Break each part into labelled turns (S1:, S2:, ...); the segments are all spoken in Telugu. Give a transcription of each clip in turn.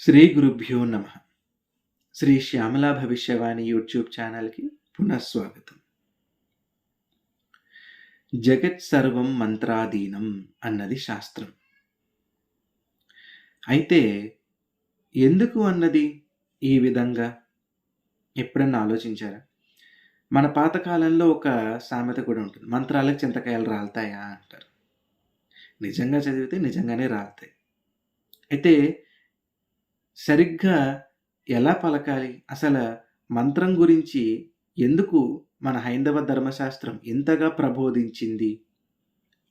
S1: శ్రీ గురుభ్యో నమ. శ్రీ శ్యామలా భవిష్యవాణి యూట్యూబ్ ఛానల్కి పునఃస్వాగతం జగత్ సర్వం మంత్రాధీనం అన్నది శాస్త్రం. అయితే ఎందుకు అన్నది ఈ విధంగా? ఎప్పుడన్నా ఆలోచించారా? మన పాతకాలంలో ఒక సామెత కూడా ఉంటుంది మంత్రాలకు చింతకాయలు రాలుతాయా అంటారు. నిజంగా చదివితే నిజంగానే రాలుతాయి. అయితే సరిగ్గా ఎలా పలకాలి? అసలు మంత్రం గురించి ఎందుకు మన హైందవ ధర్మశాస్త్రం ఇంతగా ప్రబోధించింది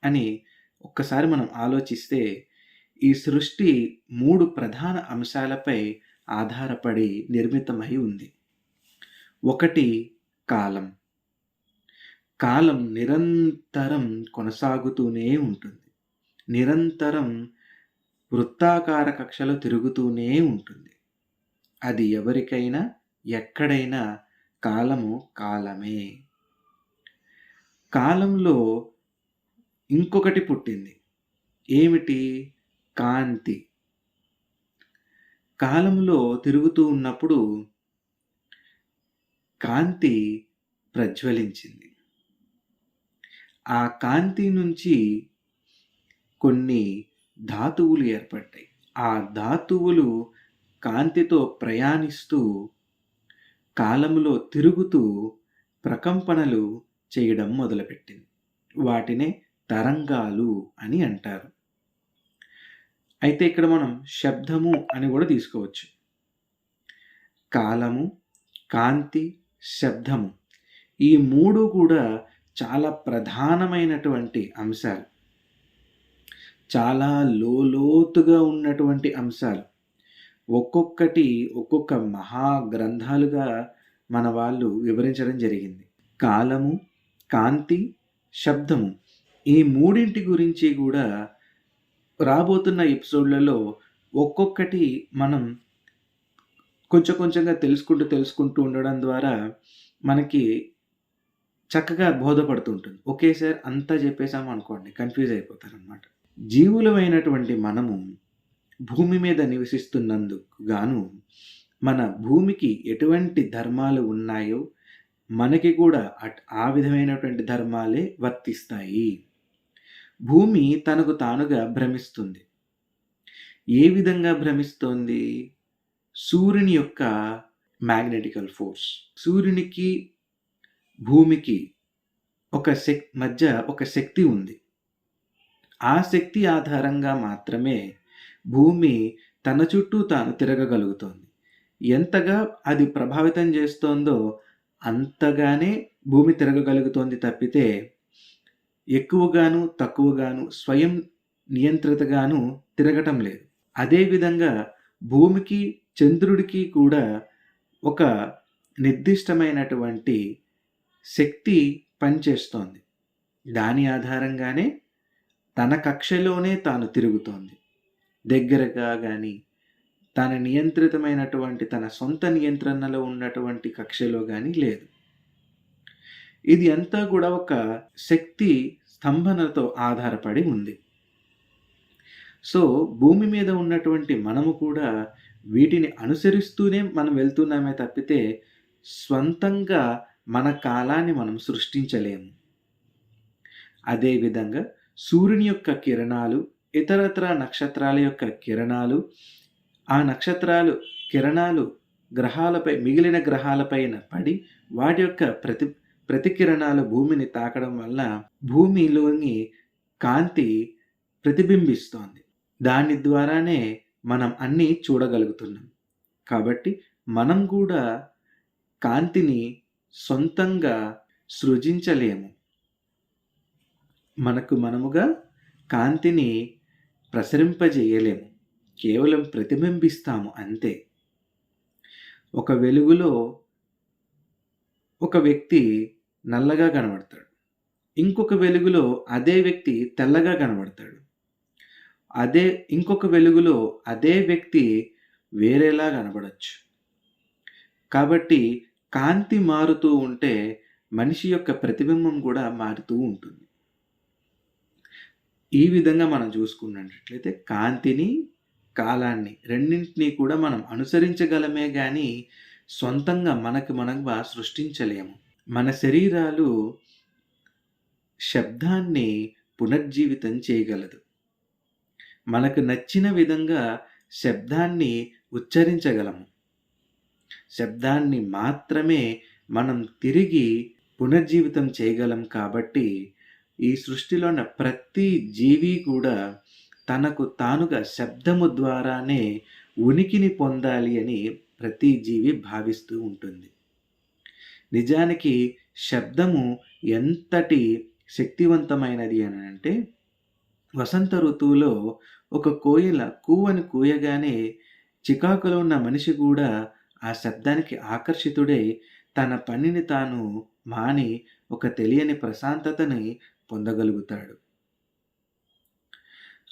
S1: అని ఒక్కసారి మనం ఆలోచిస్తే ఈ సృష్టి మూడు ప్రధాన అంశాలపై ఆధారపడి నిర్మితమై ఉంది. ఒకటి కాలం. కాలం నిరంతరం కొనసాగుతూనే ఉంటుంది. నిరంతరం వృత్తాకార కక్షలో తిరుగుతూనే ఉంటుంది. అది ఎవరికైనా ఎక్కడైనా కాలము కాలమే. కాలంలో ఇంకొకటి పుట్టింది. ఏమిటి? కాంతి. కాలంలో తిరుగుతూ ఉన్నప్పుడు కాంతి ప్రజ్వలించింది. ఆ కాంతి నుంచి కొన్ని ధాతువులు ఏర్పడ్డాయి. ఆ ధాతువులు కాంతితో ప్రయాణిస్తూ కాలంలో తిరుగుతూ ప్రకంపనలు చేయడం మొదలుపెట్టింది. వాటినే తరంగాలు అని అంటారు. అయితే ఇక్కడ మనం శబ్దము అని కూడా తీసుకోవచ్చు. కాలము కాంతి శబ్దము ఈ మూడు కూడా చాలా ప్రధానమైనటువంటి అంశాలు. చాలా లోతుగా ఉన్నటువంటి అంశాలు. ఒక్కొక్కటి ఒక్కొక్క మహా గ్రంథాలుగా మన వాళ్ళు వివరించడం జరిగింది. కాలము కాంతి శబ్దము ఈ మూడింటి గురించి కూడా రాబోతున్న ఎపిసోడ్లలో ఒక్కొక్కటి మనం కొంచెం కొంచెంగా తెలుసుకుంటూ తెలుసుకుంటూ ఉండడం ద్వారా మనకి చక్కగా బోధపడుతుంటుంది. ఒకేసారి అంతా చెప్పేసాము అనుకోండి కన్ఫ్యూజ్ అయిపోతారు జీవులమైనటువంటి మనము భూమి మీద నివసిస్తున్నందుకు గాను మన భూమికి ఎటువంటి ధర్మాలు ఉన్నాయో మనకి కూడా అట్ ఆ విధమైనటువంటి ధర్మాలే వర్తిస్తాయి. భూమి తనకు తానుగా భ్రమిస్తుంది. ఏ విధంగా భ్రమిస్తోంది? సూర్యుని యొక్క మ్యాగ్నెటికల్ ఫోర్స్. సూర్యునికి భూమికి ఒక శక్ మధ్య ఒక శక్తి ఉంది. ఆ శక్తి ఆధారంగా మాత్రమే భూమి తన చుట్టూ తాను తిరగగలుగుతోంది. ఎంతగా అది ప్రభావితం చేస్తోందో అంతగానే భూమి తిరగగలుగుతోంది తప్పితే ఎక్కువగాను తక్కువగాను స్వయం నియంత్రితగాను తిరగటం లేదు. అదేవిధంగా భూమికి చంద్రుడికి కూడా ఒక నిర్దిష్టమైనటువంటి శక్తి పనిచేస్తోంది. దాని ఆధారంగానే తన కక్షలోనే తాను తిరుగుతోంది. దగ్గరగా కానీ తన నియంత్రితమైనటువంటి తన సొంత నియంత్రణలో ఉన్నటువంటి కక్షలో కానీ లేదు. ఇది అంతా కూడా ఒక శక్తి స్తంభనతో ఆధారపడి ఉంది. సో భూమి మీద ఉన్నటువంటి మనము కూడా వీటిని అనుసరిస్తూనే మనం వెళ్తున్నామే తప్పితే స్వంతంగా మన కాలాన్ని మనం సృష్టించలేము. అదేవిధంగా సూర్యుని యొక్క కిరణాలు ఇతరత్ర నక్షత్రాల యొక్క కిరణాలు ఆ నక్షత్రాలు కిరణాలు గ్రహాలపై మిగిలిన గ్రహాలపైన పడి వాటి యొక్క ప్రతి ప్రతికిరణాలు భూమిని తాకడం వల్ల భూమిలోని కాంతి ప్రతిబింబిస్తోంది. దాని ద్వారానే మనం అన్నీ చూడగలుగుతున్నాం. కాబట్టి మనం కూడా కాంతిని సొంతంగా సృజించలేము. మనకు మనముగా కాంతిని ప్రసరింపజేయలేము. కేవలం ప్రతిబింబిస్తాము అంతే. ఒక వెలుగులో ఒక వ్యక్తి నల్లగా కనబడతాడు. ఇంకొక వెలుగులో అదే వ్యక్తి తెల్లగా కనబడతాడు. అదే ఇంకొక వెలుగులో అదే వ్యక్తి వేరేలా కనబడచ్చు. కాబట్టి కాంతి మారుతూ ఉంటే మనిషి యొక్క ప్రతిబింబం కూడా మారుతూ ఉంటుంది. ఈ విధంగా మనం చూసుకున్నట్లయితే కాంతిని కాలాన్ని రెండింటినీ కూడా మనం అనుసరించగలమే కానీ సొంతంగా మనకు మనగా సృష్టించలేము. మన శరీరాలు శబ్దాన్ని పునర్జీవితం చేయగలదు. మనకు నచ్చిన విధంగా శబ్దాన్ని ఉచ్చరించగలము. శబ్దాన్ని మాత్రమే మనం తిరిగి పునర్జీవితం చేయగలం కాబట్టి ఈ సృష్టిలో ఉన్న ప్రతి జీవి కూడా తనకు తానుగా శబ్దము ద్వారానే ఉనికిని పొందాలి అని ప్రతి జీవి భావిస్తూ ఉంటుంది. నిజానికి శబ్దము ఎంతటి శక్తివంతమైనది అని అంటే వసంత ఋతువులో ఒక కోయిల కూవని కూయగానే చికాకులో ఉన్న మనిషి కూడా ఆ శబ్దానికి ఆకర్షితుడై తన పనిని తాను మాని ఒక తెలియని ప్రశాంతతని పొందగలుగుతాడు.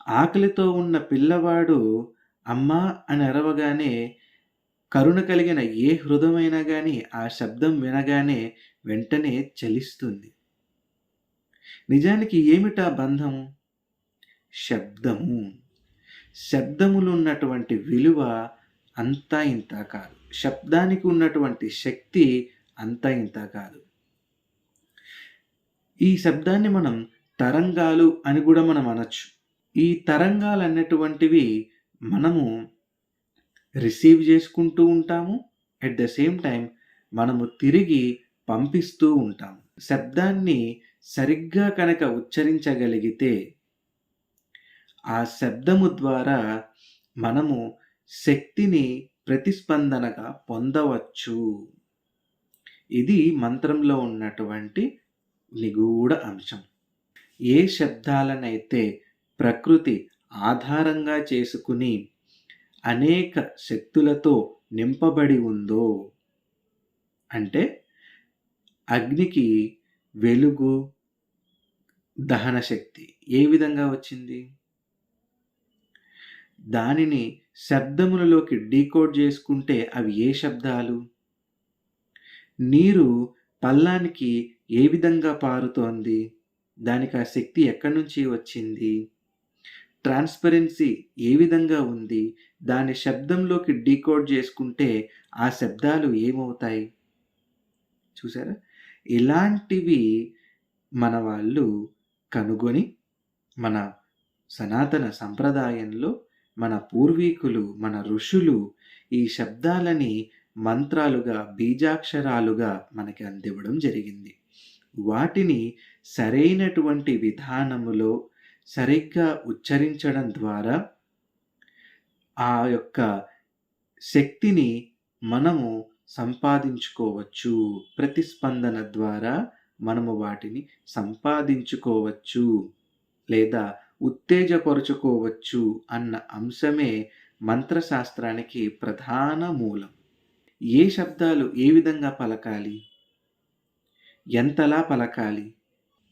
S1: ఆకలితో ఉన్న పిల్లవాడు అమ్మా అని అరవగానే కరుణ కలిగిన ఏ హృదయమైనా కానీ ఆ శబ్దం వినగానే వెంటనే చలిస్తుంది. నిజానికి ఏమిటా బంధము శబ్దము. శబ్దములు ఉన్నటువంటి విలువ అంతా ఇంత కాదు. శబ్దానికి ఉన్నటువంటి శక్తి అంతా ఇంత కాదు. ఈ శబ్దాన్ని మనం తరంగాలు అని కూడా మనం అనొచ్చు. ఈ తరంగాలు అన్నటువంటివి మనము రిసీవ్ చేసుకుంటూ ఉంటాము. అట్ ద సేమ్ టైం మనము తిరిగి పంపిస్తూ ఉంటాము. శబ్దాన్ని సరిగ్గా కనుక ఉచ్చరించగలిగితే ఆ శబ్దము ద్వారా మనము శక్తిని ప్రతిస్పందనగా పొందవచ్చు. ఇది మంత్రంలో ఉన్నటువంటి నిగూఢ అంశం. ఏ శబ్దాలనైతే ప్రకృతి ఆధారంగా చేసుకుని అనేక శక్తులతో నింపబడి ఉందో అంటే అగ్నికి వెలుగు దహన శక్తి ఏ విధంగా వచ్చింది? దానిని శబ్దములలోకి డీకోడ్ చేసుకుంటే అవి ఏ శబ్దాలు? నీరు పల్లానికి ఏ విధంగా పారుతోంది? దానికి ఆ శక్తి ఎక్కడి నుంచి వచ్చింది? ట్రాన్స్పరెన్సీ ఏ విధంగా ఉంది? దాని శబ్దంలోకి డీకోడ్ చేసుకుంటే ఆ శబ్దాలు ఏమవుతాయి? చూసారా? ఇలాంటివి మన వాళ్ళు కనుగొని మన సనాతన సంప్రదాయంలో మన పూర్వీకులు మన ఋషులు ఈ శబ్దాలని మంత్రాలుగా బీజాక్షరాలుగా మనకి అందివ్వడం జరిగింది. వాటిని సరైనటువంటి విధానములో సరిగ్గా ఉచ్చరించడం ద్వారా ఆ యొక్క శక్తిని మనము సంపాదించుకోవచ్చు. ప్రతిస్పందన ద్వారా మనము వాటిని సంపాదించుకోవచ్చు లేదా ఉత్తేజపరుచుకోవచ్చు అన్న అంశమే మంత్రశాస్త్రానికి ప్రధాన మూలం. ఏ శబ్దాలు ఏ విధంగా పలకాలి? ఎంతలా పలకాలి?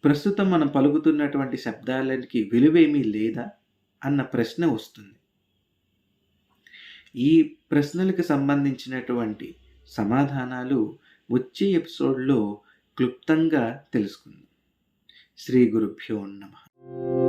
S1: ప్రస్తుతం మనం పలుకుతున్నటువంటి శబ్దాలకి విలువేమీ లేదా? అన్న ప్రశ్న వస్తుంది. ఈ ప్రశ్నలకు సంబంధించినటువంటి సమాధానాలు వచ్చే ఎపిసోడ్లో క్లుప్తంగా తెలుసుకుందాం. శ్రీ గురుభ్యో నమ.